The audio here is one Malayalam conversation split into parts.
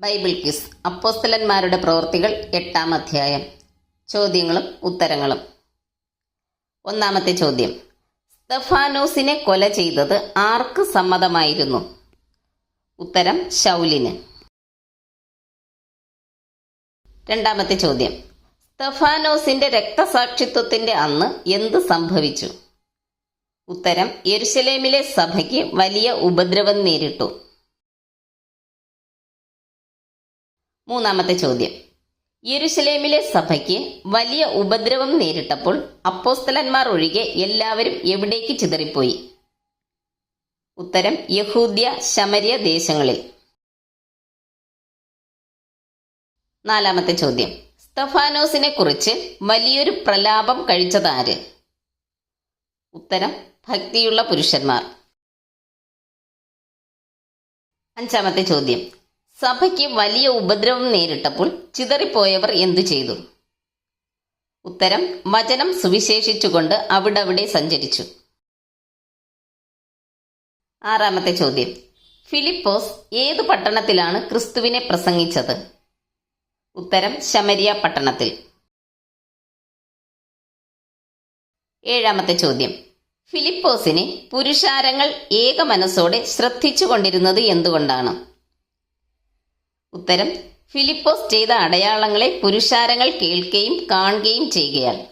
Bible quiz. അപ്പോസ്തലന്മാരുടെ പ്രവൃത്തികൾ എട്ടാം അധ്യായം. ചോദ്യങ്ങളും ഉത്തരങ്ങളും. ഒന്നാമത്തെ ചോദ്യം. സ്തഫാനോസിനെ കൊല ചെയ്തത് ആർക്ക് സമ്മതമായിരുന്നു? ഉത്തരം ശൗലിന്. രണ്ടാമത്തെ ചോദ്യം. സ്തഫാനോസിന്റെ രക്തസാക്ഷിത്വത്തിന്റെ അന്ന് എന്ത് സംഭവിച്ചു? ഉത്തരം യെരുശലേമിലെ സഭയ്ക്ക് വലിയ ഉപദ്രവം നേരിട്ടു. മൂന്നാമത്തെ ചോദ്യം. യെരുശലേമിലെ സഭയ്ക്ക് വലിയ ഉപദ്രവം നേരിട്ടപ്പോൾ അപ്പോസ്തലന്മാർ ഒഴികെ എല്ലാവരും എവിടേക്ക് ചിതറിപ്പോയി? ഉത്തരം യഹൂദ്യ ശമരിയ ദേശങ്ങളിൽ. നാലാമത്തെ ചോദ്യം. സ്തഫാനോസിനെ കുറിച്ച് വലിയൊരു പ്രലാപം കഴിച്ചതാര്? ഉത്തരം ഭക്തിയുള്ള പുരുഷന്മാർ. അഞ്ചാമത്തെ ചോദ്യം. സഭയ്ക്ക് വലിയ ഉപദ്രവം നേരിട്ടപ്പോൾ ചിതറിപ്പോയവർ എന്തു ചെയ്തു? ഉത്തരം വചനം സുവിശേഷിച്ചുകൊണ്ട് അവിടവിടെ സഞ്ചരിച്ചു. ആറാമത്തെ ചോദ്യം. ഫിലിപ്പോസ് ഏത് പട്ടണത്തിലാണ് ക്രിസ്തുവിനെ പ്രസംഗിച്ചത്? ഉത്തരം ശമരിയ പട്ടണത്തിൽ. ഏഴാമത്തെ ചോദ്യം. ഫിലിപ്പോസിനെ പുരുഷാരങ്ങൾ ഏക മനസ്സോടെ ശ്രദ്ധിച്ചുകൊണ്ടിരുന്നത് എന്തുകൊണ്ടാണ്? ഉത്തരം ഫിലിപ്പോസ് ചെയ്ത അടയാളങ്ങളെ പുരുഷാരങ്ങൾ കേൾക്കുകയും കാണുകയും ചെയ്യുകയാൽ.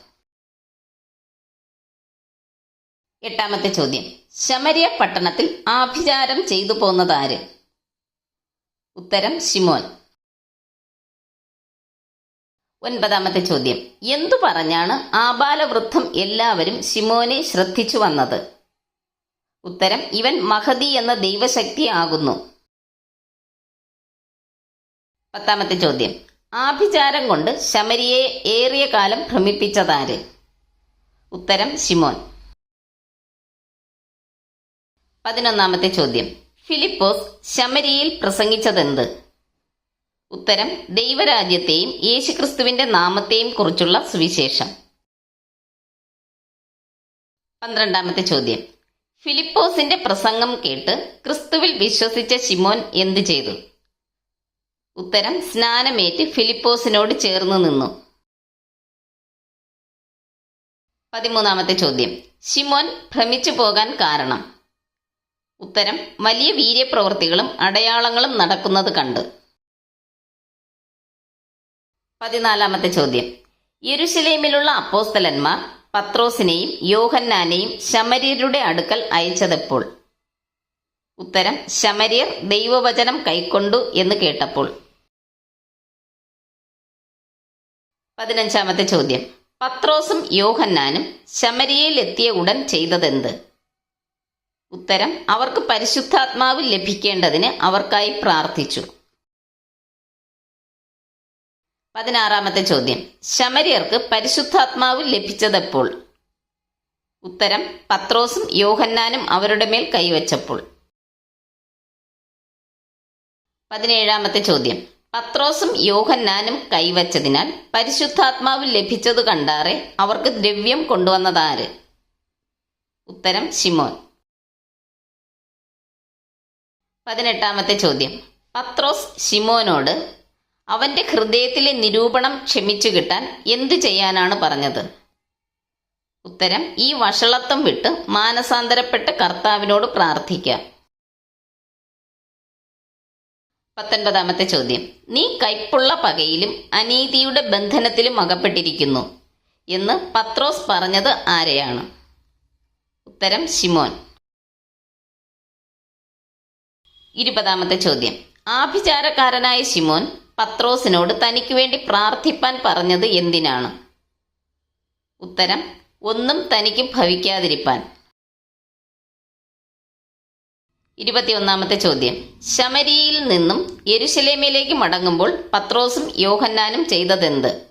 എട്ടാമത്തെ ചോദ്യം. ശമരിയ പട്ടണത്തിൽ ആഭിചാരം ചെയ്തു പോന്നതാര് ഉത്തരം ഷിമോൻ ഒൻപതാമത്തെ ചോദ്യം. എന്തു പറഞ്ഞാണ് ആബാലവൃദ്ധം എല്ലാവരും ഷിമോനെ ശ്രദ്ധിച്ചു വന്നത്? ഉത്തരം ഇവൻ മഹതി എന്ന ദൈവശക്തി ആകുന്നു പത്താമത്തെ ചോദ്യം. ആഭിചാരം കൊണ്ട് ശമരിയെ ഏറിയ കാലം ഭ്രമിപ്പിച്ചതാര്? ഉത്തരം ശിമോൻ. പതിനൊന്നാമത്തെ ചോദ്യം. ഫിലിപ്പോസ് ശമരിയിൽ പ്രസംഗിച്ചതെന്ത്? ഉത്തരം ദൈവരാജ്യത്തെയും യേശുക്രിസ്തുവിന്റെ നാമത്തെയും കുറിച്ചുള്ള സുവിശേഷം. പന്ത്രണ്ടാമത്തെ ചോദ്യം. ഫിലിപ്പോസിന്റെ പ്രസംഗം കേട്ട് ക്രിസ്തുവിൽ വിശ്വസിച്ച ശിമോൻ എന്തു ചെയ്തു? ഉത്തരം സ്നാനമേറ്റ് ഫിലിപ്പോസിനോട് ചേർന്ന് നിന്നു. പതിമൂന്നാമത്തെ ചോദ്യം. ഷിമോൻ ഭ്രമിച്ചു പോകാൻ കാരണം. ഉത്തരം വലിയ വീര്യപ്രവൃത്തികളും അടയാളങ്ങളും നടക്കുന്നത് കണ്ട്. പതിനാലാമത്തെ ചോദ്യം. യെരുശലേമിലുള്ള അപ്പോസ്തലന്മാർ പത്രോസിനെയും യോഹന്നാനെയും ശമര്യരുടെ അടുക്കൽ അയച്ചതെപ്പോൾ? ഉത്തരം ശമര്യർ ദൈവവചനം കൈക്കൊണ്ടു എന്ന് കേട്ടപ്പോൾ. പതിനഞ്ചാമത്തെ ചോദ്യം. പത്രോസും യോഹന്നാനും ശമരിയയിൽ എത്തിയ ഉടൻ ചെയ്തതെന്ത്? ഉത്തരം അവർക്ക് പരിശുദ്ധാത്മാവ് ലഭിക്കേണ്ടതിന് അവർക്കായി പ്രാർത്ഥിച്ചു. പതിനാറാമത്തെ ചോദ്യം. ശമരിയർക്ക് പരിശുദ്ധാത്മാവ് ലഭിച്ചതെപ്പോൾ? ഉത്തരം പത്രോസും യോഹന്നാനും അവരുടെ മേൽ കൈവച്ചപ്പോൾ. പതിനേഴാമത്തെ ചോദ്യം. പത്രോസും യോഹന്നാനും കൈവച്ചതിനാൽ പരിശുദ്ധാത്മാവ് ലഭിച്ചതു കണ്ടാറെ അവർക്ക് ദ്രവ്യം കൊണ്ടുവന്നതാര്? ഉത്തരം ശിമോൻ. പതിനെട്ടാമത്തെ ചോദ്യം. പത്രോസ് ശിമോനോട് അവന്റെ ഹൃദയത്തിലെ നിരൂപണം ക്ഷമിച്ചു കിട്ടാൻ എന്തു ചെയ്യാനാണ് പറഞ്ഞത്? ഉത്തരം ഈ വഷളത്വം വിട്ട് മാനസാന്തരപ്പെട്ട് കർത്താവിനോട് പ്രാർത്ഥിക്കാം. പത്തൊൻപതാമത്തെ ചോദ്യം. നീ കൈപ്പുള്ള പകയിലും അനീതിയുടെ ബന്ധനത്തിലും അകപ്പെട്ടിരിക്കുന്നു എന്ന് പത്രോസ് പറഞ്ഞത് ആരെയാണ്? ഉത്തരം ശിമോൻ. ഇരുപതാമത്തെ ചോദ്യം. ആഭിചാരക്കാരനായ ശിമോൻ പത്രോസിനോട് തനിക്ക് വേണ്ടി പ്രാർത്ഥിപ്പാൻ പറഞ്ഞത് എന്തിനാണ്? ഉത്തരം ഒന്നും തനിക്ക് ഭവിക്കാതിരിപ്പാൻ. ഇരുപത്തിയൊന്നാമത്തെ ചോദ്യം. ശമരിയിൽ നിന്നും യെരുശലേമിലേക്ക് മടങ്ങുമ്പോൾ പത്രോസും യോഹന്നാനും ചെയ്തതെന്ത്?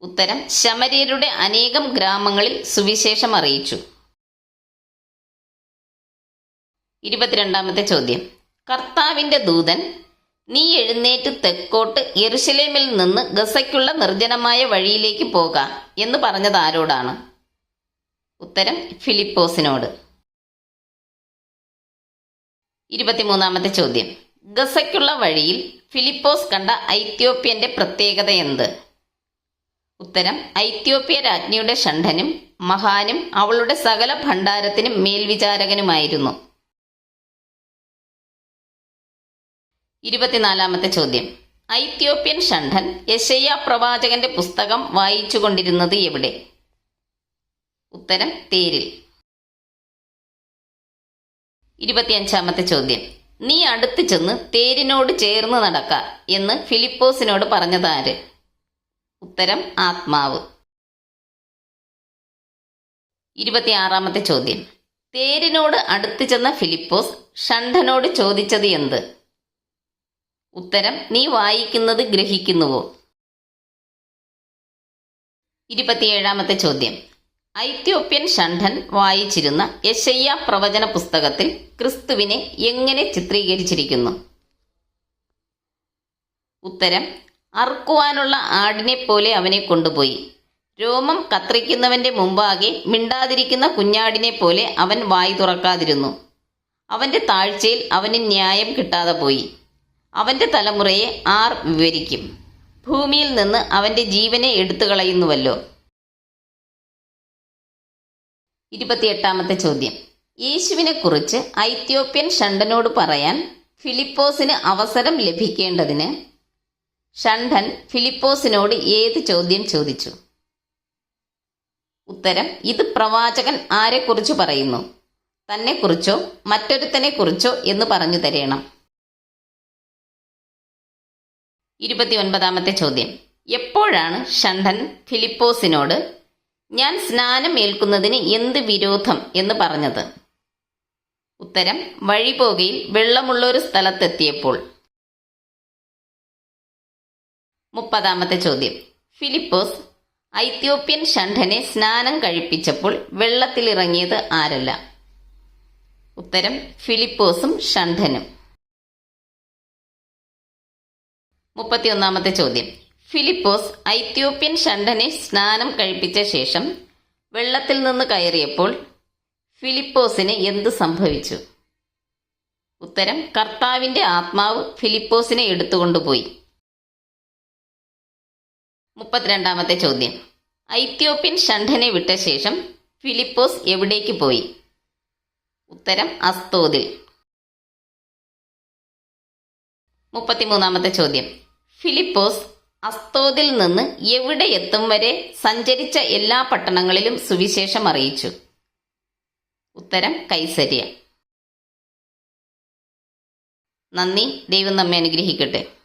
ഉത്തരം ശമരിയരുടെ അനേകം ഗ്രാമങ്ങളിൽ സുവിശേഷം അറിയിച്ചു. ഇരുപത്തിരണ്ടാമത്തെ ചോദ്യം. കർത്താവിന്റെ ദൂതൻ നീ എഴുന്നേറ്റ് തെക്കോട്ട് യെരുശലേമിൽ നിന്ന് ഗസയ്ക്കുള്ള നിർജനമായ വഴിയിലേക്ക് പോകാം എന്ന് പറഞ്ഞത് ആരോടാണ്? ഉത്തരം ഫിലിപ്പോസിനോട്. ഇരുപത്തിമൂന്നാമത്തെ ചോദ്യം. ഗസയ്ക്കുള്ള വഴിയിൽ ഫിലിപ്പോസ് കണ്ട ഐത്യോപ്യന്റെ പ്രത്യേകത എന്ത്? ഉത്തരം ഐത്യോപ്യ രാജ്ഞിയുടെ ഷണ്ഠനും മഹാനും അവളുടെ സകല ഭണ്ഡാരത്തിനും മേൽവിചാരകനുമായിരുന്നു. ഇരുപത്തിനാലാമത്തെ ചോദ്യം. ഐത്യോപ്യൻ ഷണ്ഠൻ യശയ്യ പ്രവാചകന്റെ പുസ്തകം വായിച്ചുകൊണ്ടിരുന്നത് എവിടെ? ഉത്തരം തേരിൽ. ഇരുപത്തിയഞ്ചാമത്തെ ചോദ്യം. നീ അടുത്ത് ചെന്ന് തേരിനോട് ചേർന്ന് നടക്ക എന്ന് ഫിലിപ്പോസിനോട് പറഞ്ഞതാര് ഉത്തരം ആത്മാവ്. ഇരുപത്തിയാറാമത്തെ ചോദ്യം. തേരിനോട് അടുത്ത് ചെന്ന ഫിലിപ്പോസ് ഷണ്ഠനോട് ചോദിച്ചത് എന്ത്? ഉത്തരം നീ വായിക്കുന്നത് ഗ്രഹിക്കുന്നുവോ? ഇരുപത്തിയേഴാമത്തെ ചോദ്യം. ഐത്യോപ്യൻ ഷണ്ഠൻ വായിച്ചിരുന്ന യശയ്യ പ്രവചന പുസ്തകത്തിൽ ക്രിസ്തുവിനെ എങ്ങനെ ചിത്രീകരിച്ചിരിക്കുന്നു? ഉത്തരം അറുക്കുവാനുള്ള ആടിനെ പോലെ അവനെ കൊണ്ടുപോയി. രോമം കത്രിക്കുന്നവന്റെ മുമ്പാകെ മിണ്ടാതിരിക്കുന്ന കുഞ്ഞാടിനെ പോലെ അവൻ വായി തുറക്കാതിരുന്നു. അവന്റെ താഴ്ചയിൽ അവന് ന്യായം കിട്ടാതെ പോയി. അവന്റെ തലമുറയെ ആർ വിവരിക്കും? ഭൂമിയിൽ നിന്ന് അവന്റെ ജീവനെ എടുത്തു കളയുന്നുവല്ലോ ഇരുപത്തിയെട്ടാമത്തെ ചോദ്യം. യേശുവിനെ കുറിച്ച് ഐത്യോപ്യൻ ഷണ്ടനോട് പറയാൻ ഫിലിപ്പോസിന് അവസരം ലഭിക്കേണ്ടതിന് ഷണ്ഡൻ ഫിലിപ്പോസിനോട് ഏത് ചോദ്യം ചോദിച്ചു? ഉത്തരം ഇത് പ്രവാചകൻ ആരെക്കുറിച്ച് പറയുന്നു? തന്നെക്കുറിച്ചോ മറ്റൊരുത്തനെ കുറിച്ചോ എന്ന് പറഞ്ഞു തരേണം. ഇരുപത്തിയൊൻപതാമത്തെ ചോദ്യം. എപ്പോഴാണ് ഷണ്ഡൻ ഫിലിപ്പോസിനോട് ഞാൻ സ്നാനം ഏൽക്കുന്നതിന് എന്ത് വിരോധം എന്ന് പറഞ്ഞത്? ഉത്തരം വഴി പോകയിൽ വെള്ളമുള്ള ഒരു സ്ഥലത്തെത്തിയപ്പോൾ. മുപ്പതാമത്തെ ചോദ്യം. ഫിലിപ്പോസ് ഐത്യോപ്യൻ ഷണ്ഠനെ സ്നാനം കഴിപ്പിച്ചപ്പോൾ വെള്ളത്തിലിറങ്ങിയത് ആരല്ല? ഉത്തരം ഫിലിപ്പോസും ഷണ്ഠനും. മുപ്പത്തിയൊന്നാമത്തെ ചോദ്യം. ഫിലിപ്പോസ് ഐത്യോപ്യൻ ഷണ്ടനെ സ്നാനം കഴിപ്പിച്ച ശേഷം വെള്ളത്തിൽ നിന്ന് കയറിയപ്പോൾ ഫിലിപ്പോസിന് എന്ത് സംഭവിച്ചു? ഉത്തരം കർത്താവിന്റെ ആത്മാവ് ഫിലിപ്പോസിനെ എടുത്തുകൊണ്ടുപോയി. മുപ്പത്തിരണ്ടാമത്തെ ചോദ്യം. ഐത്യോപ്യൻ ഷണ്ഠനെ വിട്ട ശേഷം ഫിലിപ്പോസ് എവിടേക്ക് പോയി? ഉത്തരം അസ്തോദിൽ. മുപ്പത്തിമൂന്നാമത്തെ ചോദ്യം. ഫിലിപ്പോസ് അസ്തോദിൽ നിന്ന് എവിടെ എത്തും വരെ സഞ്ചരിച്ച എല്ലാ പട്ടണങ്ങളിലും സുവിശേഷം അറിയിച്ചു. ഉത്തരം കൈസര്യ. നന്ദി. ദൈവം നമ്മെ അനുഗ്രഹിക്കട്ടെ.